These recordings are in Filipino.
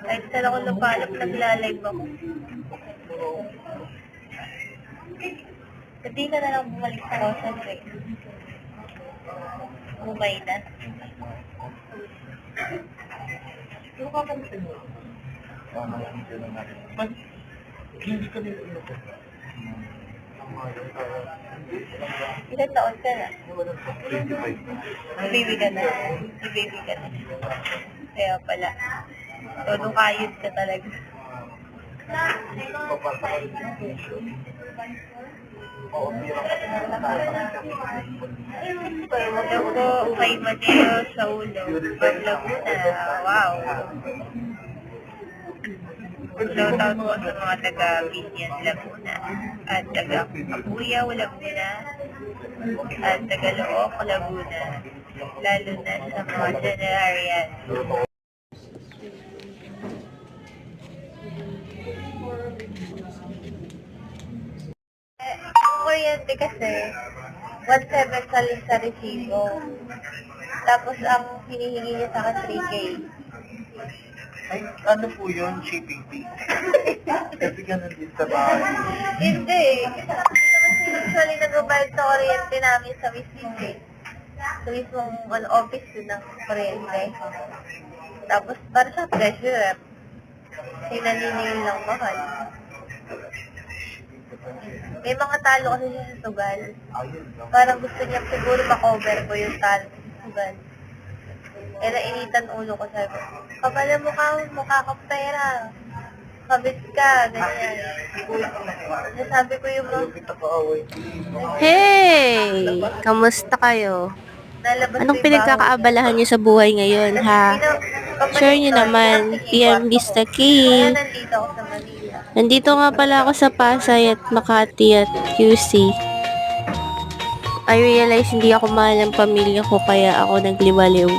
Kahit saan ako napalap, naglalive ako. Hindi ka na lang bumalik sa concentrate. Umay na. Pero kapansin mo, hindi ka nila inukot, Ilan taon ka na? 25 na. Baby na. Baby ka na. Kaya pala. Todo kayod ka talaga. Oo, Hello po, kay Mateo sa ulo. Laguna. Wow. Shout out po sa mga taga Binyan Laguna at taga Kapuyaw Laguna at taga Look Laguna. Lalo na sa mga Generarian. Eh, Ang kuryente kasi, 1.7 sa sa resibo. Tapos ang hinihingi niya sa akin 3K. Ay, ano po yun? Shipping fee? Kasi ganun din sa bahay. Hindi. Siya usually nag-bayad sa kuryente namin sa mismong sa mismong ano, office din ng kuryente. Tapos para sa treasurer, sinaningin lang mahal. May mga talo kasi siya sa sugal. Parang gusto niya siguro makover ko yung talo sa sugal. Eh, nainitan ulo ko sabi ko, kapal ang mukha mo, mukha kang pera. Kabit ka, ganyan. Nasabi ko yung mga. Hey! Kamusta kayo? nalabas ko Anong yung pinagkakaabalahan niyo sa buhay ngayon, ha? Share niyo naman, PM Vista. Kaya nandito ako sa Manila. Nandito nga pala ako sa Pasay at Makati at QC. I realize hindi ako mahal ng pamilya ko kaya ako nagliwaliw.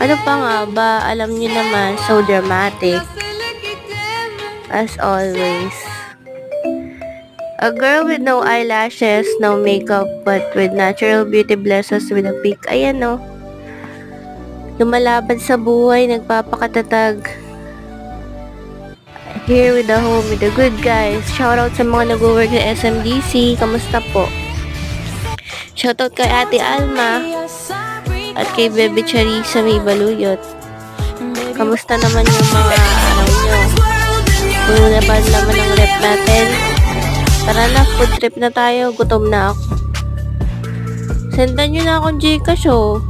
Ano pa nga ba? Alam niyo naman, so dramatic. As always. A girl with no eyelashes, no makeup, but with natural beauty blesses with a peak. Ayan no. Lumalaban sa buhay, nagpapakatatag. Here with the home with the good guys. Shoutout sa mga nag-work sa SMDC. Kamusta po? Shoutout kay Ate Alma at kay Bebe Charissa may baluyot. Kamusta naman yung mga araw nyo? Puno na ba naman ang rep natin? Tara na, food trip na tayo. Gutom na ako. Sendan nyo na akong Gcash oh.